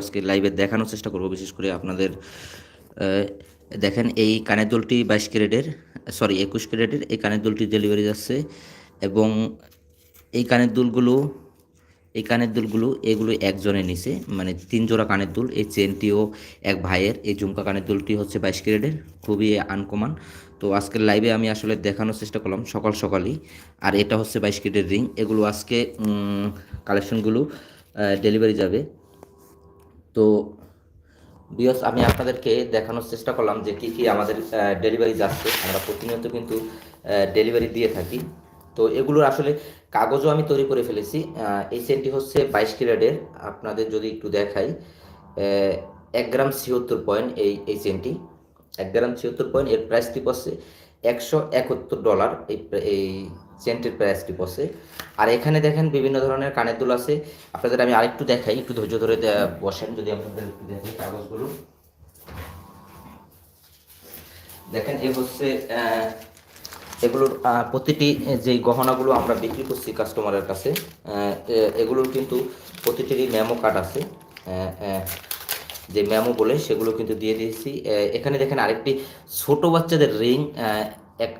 আজকে লাইভে দেখানোর চেষ্টা করব, বিশেষ করে আপনাদের দেখেন এই কানের দুলটি বাইশ ক্যারেটের সরি একুশ ক্যারেটের, এই কানের দুলটি ডেলিভারি যাচ্ছে এবং এই কানের দুলগুলো, এই কানের দুলগুলো, এগুলো একজনের নিচে মানে তিন জোড়া কানের দুল, এই চেনটিও এক ভাইয়ের, এই ঝুমকা কানের দুলটি হচ্ছে বাইশ ক্যারেটের, খুবই আনকমান তো আজকের লাইভে আমি আসলে দেখানোর চেষ্টা করলাম, সকাল সকালই, আর এটা হচ্ছে বাইশ ক্যারেটের রিং এগুলো আজকে কালেকশনগুলো ডেলিভারি যাবে। তো বিয়স, আমি আপনাদেরকে দেখানোর চেষ্টা করলাম যে কি কি আমাদের ডেলিভারি যাচ্ছে। আমরা প্রতিনিয়ত কিন্তু ডেলিভারি দিয়ে থাকি। তো এগুলোর আসলে কাগজও আমি তৈরি করে ফেলেছি। এই সেন্টটি হচ্ছে বাইশ ক্যারেটের। আপনাদের যদি একটু দেখাই এক গ্রাম ছিয়াত্তর পয়েন্ট এই এই চেনটি এক গ্রাম ছিয়াত্তর পয়েন্ট, এর প্রাইস প্রাইসটি পড়ছে একশো একাত্তর ডলার এই এই চেনটির প্রাইসটি পড়ছে আর এখানে দেখেন বিভিন্ন ধরনের কানের দুল আছে। আপনাদের আমি আরেকটু দেখাই, একটু ধৈর্য ধরে বসেন যদি আপনাদের একটু দেখাই কাগজগুলো। দেখেন এ হচ্ছে এগুলোর প্রতিটি যে গহনাগুলো আমরা বিক্রি করছি কাস্টমারের কাছে এগুলোর কিন্তু প্রতিটিরই মেমো কার্ড আছে। যে মেমো বলে সেগুলো কিন্তু দিয়ে দিয়েছি। এখানে দেখেন আরেকটি ছোট বাচ্চাদের রিং এক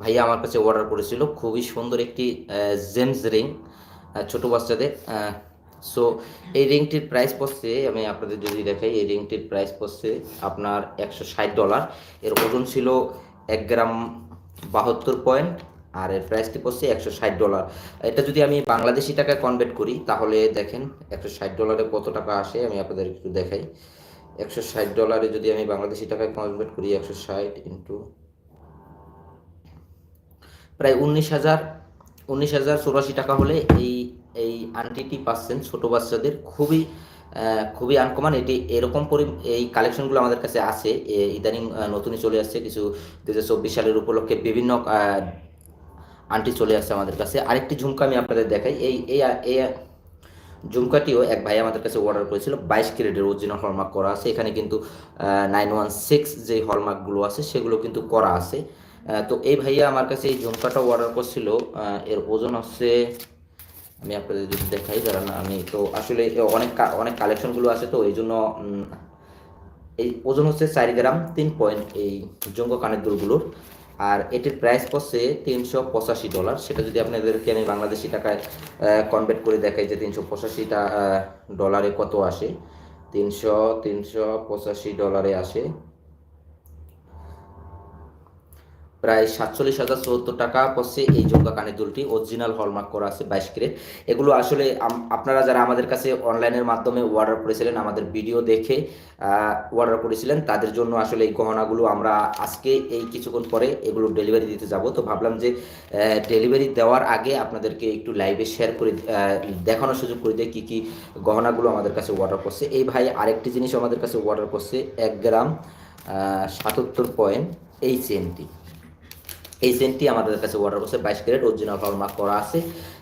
ভাইয়া আমার কাছে অর্ডার করেছিল। খুবই সুন্দর একটি জেমস রিং ছোট বাচ্চাদের সো এই রিংটির প্রাইস পড়ছে, আমি আপনাদের যদি দেখাই, এই রিংটির প্রাইস পড়ছে আপনার একশো ষাট ডলার এর ওজন ছিল এক গ্রাম বাহাত্তর পয়েন্ট আর এর প্রাইসটি পড়ছে একশো ষাট ডলার এটা যদি আমি বাংলাদেশি টাকায় কনভার্ট করি, তাহলে দেখেন একশো ষাট ডলারে কত টাকা আসে, আমি আপনাদের একটু দেখাই। একশো ষাট ডলারে যদি আমি বাংলাদেশি টাকায় কনভার্ট করি, একশো ষাট ইন্টু প্রায় উনিশ হাজার উনিশ হাজার চৌরাশি টাকা হলে এই এই আন্টিটি পাচ্ছেন ছোট বাচ্চাদের। খুবই খুবই আনকমান এটি এরকম পরি, এই কালেকশনগুলো আমাদের কাছে আছে। ইদানিং নতুনই চলে আসছে। কিছু দু হাজার চব্বিশ সালের উপলক্ষে বিভিন্ন আন্টি চলে আসছে আমাদের কাছে। আরেকটি ঝুমকা আমি আপনাদের দেখাই। এই এই এই ঝুমকাটিও এক ভাই আমাদের কাছে অর্ডার করেছিল। বাইশ ক্যারেটের অরিজিনাল হলমার্ক করা আছে। এখানে কিন্তু নাইন ওয়ান সিক্স যে হলমার্কগুলো আছে, সেগুলো কিন্তু করা আছে। তো এই ভাইয়া আমার কাছে এই ঝুমকাটা অর্ডার করছিল। এর ওজন হচ্ছে, আমি আপনাদের যদি দেখাই দাঁড়ান আমি তো আসলে অনেক অনেক কালেকশনগুলো আছে তো, এই জন্য এই ওজন হচ্ছে চার গ্রাম, তিন পয়েন্ট এই জঙ্গ কানের দুলগুলোর। আর এটির প্রাইস পড়ছে তিনশো পঁচাশি ডলার সেটা যদি আপনাদেরকে আমি বাংলাদেশি টাকায় কনভার্ট করে দেখাই যে তিনশো পঁচাশিটা ডলারে কত আসে, তিনশো তিনশো পঁচাশি ডলারে আসে। প্রায় সাতচল্লিশ হাজার চুয়াত্তর টাকা পড়ছে এই জোকা কানের দুলটি। অরিজিনাল হলমার্ক করা আছে বাইশ ক্যারেট। এগুলো আসলে আপনারা যারা আমাদের কাছে অনলাইনের মাধ্যমে অর্ডার করেছিলেন, আমাদের ভিডিও দেখে অর্ডার করেছিলেন, তাদের জন্য আসলে এই গহনাগুলো আমরা আজকে এই কিছুক্ষণ পরে এগুলো ডেলিভারি দিতে যাব। তো ভাবলাম যে ডেলিভারি দেওয়ার আগে আপনাদেরকে একটু লাইভে শেয়ার করে দেখানোর সুযোগ করে দিয়ে কী কী গহনাগুলো আমাদের কাছে অর্ডার করছে। এই ভাই আরেকটি জিনিস আমাদের কাছে অর্ডার করছে, এক গ্রাম সাতাত্তর পয়েন্ট এই চেনটি এই সেন্টটি আমাদের কাছে অর্ডার করছে, বাইশ ক্যারেট অরিজিনাল হলমার্ক করা আছে,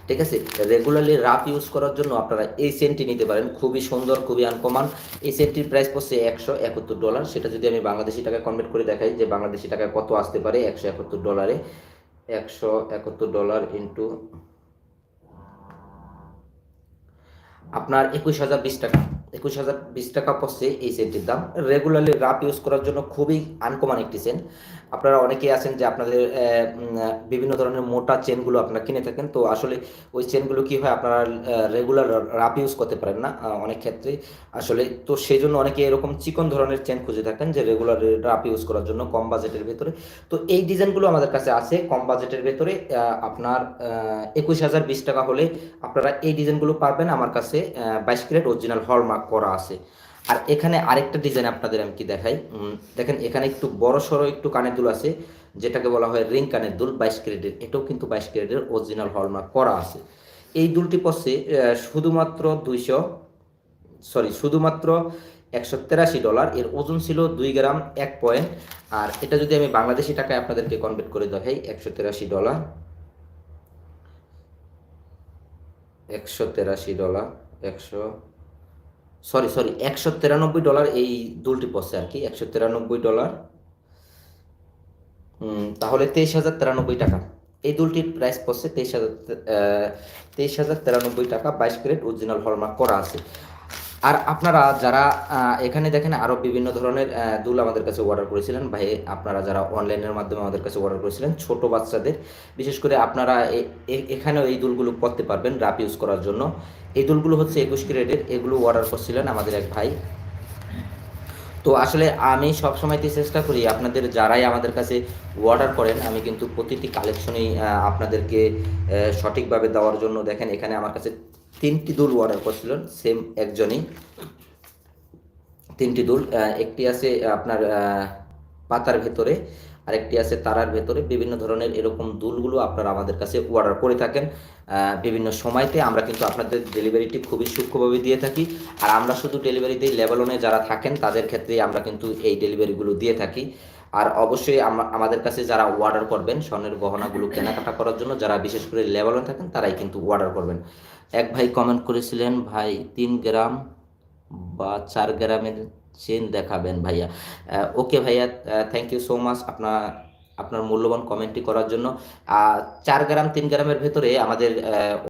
ঠিক আছে? রেগুলারলি রাফ ইউজ করার জন্য আপনারা এই সেন্টটি নিতে পারেন, খুবই সুন্দর, খুবই আনকমান এই সেন্টটির প্রাইস পড়ছে একশো একাত্তর ডলার সেটা যদি আমি বাংলাদেশি টাকায় কনভার্ট করে দেখাই যে বাংলাদেশি টাকায় কত আসতে পারে একশো একাত্তর ডলারে একশো একাত্তর ডলার ইন্টু আপনার একুশ হাজার বিশ টাকা, একুশ হাজার বিশ টাকা পড়ছে এই সেন্টটির দাম। রেগুলারলি রাফ ইউজ করার জন্য খুবই আনকমান একটি সেন্ট আপনারা অনেকেই আছেন যে আপনাদের বিভিন্ন ধরনের মোটা চেনগুলো আপনারা কিনে থাকেন। তো আসলে ওই চেনগুলো কি হয় আপনারা রেগুলার রাপ ইউজ করতে পারেন না? অনেক ক্ষেত্রে আসলে তো সেই জন্য অনেকে এরকম চিকন ধরনের চেন খুঁজে থাকেন যে রেগুলার রাপ ইউজ করার জন্য কম বাজেটের ভেতরে। তো এই ডিজাইনগুলো আমাদের কাছে আছে কম বাজেটের ভেতরে। আপনার একুশ হাজার বিশ টাকা হলে আপনারা এই ডিজাইনগুলো পারবেন। আমার কাছে বাইশ ক্যারেট অরিজিনাল হলমার্ক করা আছে। আর এখানে আরেকটা ডিজাইন আপনাদের আমি কি দেখাই? দেখেন, এখানে একটু বড় সড়ো একটু কানের দুল আছে, যেটাকে বলা হয় রিং কানের দুল, বাইশ ক্যারেটের। এটাও কিন্তু বাইশ ক্যারেটের অরিজিনাল হলমার্ক করা আছে। এই দুলটি পড়ছে শুধুমাত্র দুইশো সরি শুধুমাত্র একশো তেরাশি ডলার এর ওজন ছিল দুই গ্রাম, এক পয়েন্ট আর এটা যদি আমি বাংলাদেশি টাকায় আপনাদেরকে কনভার্ট করে দেখাই, একশো তেরাশি ডলার একশো তেরাশি ডলার একশো সরি সরি, একশো তিরানব্বই ডলার এই দুলটি পড়ছে আর কি, একশো তিরানব্বই ডলার। তাহলে তেইশ হাজার তিরানব্বই টাকা। এই দুলটির প্রাইস পড়ছে তেইশ হাজার তেইশ হাজার তিরানব্বই টাকা, বাইশ ক্যারেট অরিজিনাল হলমার্ক করা আছে। আর আপনারা যারা এখানে দেখেন আরও বিভিন্ন ধরনের দুল আমাদের কাছে অর্ডার করেছিলেন। ভাই, আপনারা যারা অনলাইনের মাধ্যমে আমাদের কাছে অর্ডার করেছিলেন, ছোট বাচ্চাদের, বিশেষ করে আপনারা এখানেও এই দুলগুলো করতে পারবেন রাপ ইউজ করার জন্য। এই দুলগুলো হচ্ছে একুশ ক্যারেটের, এগুলো অর্ডার করছিলেন আমাদের এক ভাই। তো আসলে আমি সবসময়তে চেষ্টা করি আপনাদের যারাই আমাদের কাছে অর্ডার করেন, আমি কিন্তু প্রতিটি কালেকশনেই আপনাদেরকে সঠিকভাবে দেওয়ার জন্য। দেখেন, এখানে আমার কাছে তিনটি দুল অর্ডার করছিলেন সেম একজনই। তিনটি দুল একটি আছে আপনার পাতার ভেতরে, আরেকটি আছে তারার ভেতরে। বিভিন্ন ধরনের এরকম দুলগুলো আপনারা আমাদের কাছে অর্ডার করে থাকেন। বিভিন্ন সময়তে আমরা কিন্তু আপনাদের ডেলিভারিটি খুবই সূক্ষ্মভাবে দিয়ে থাকি। আর আমরা শুধু ডেলিভারি দিই লেভেলনে যারা থাকেন, তাদের ক্ষেত্রে আমরা কিন্তু এই ডেলিভারিগুলো দিয়ে থাকি। আর অবশ্যই আমাদের কাছে যারা অর্ডার করবেন, স্বর্ণের গহনাগুলো কেনাকাটা করার জন্য, যারা বিশেষ করে লেভেলনে থাকেন, তারাই কিন্তু অর্ডার করবেন। এক ভাই কমেন্ট করেছিলেন, ভাই, তিন গ্রাম বা চার গ্রামের চেন দেখাবেন ভাইয়া। ওকে ভাইয়া থ্যাংক ইউ সো মাচ আপনার আপনার মূল্যবান কমেন্টটি করার জন্য। চার গ্রাম, তিন গ্রামের ভেতরে আমাদের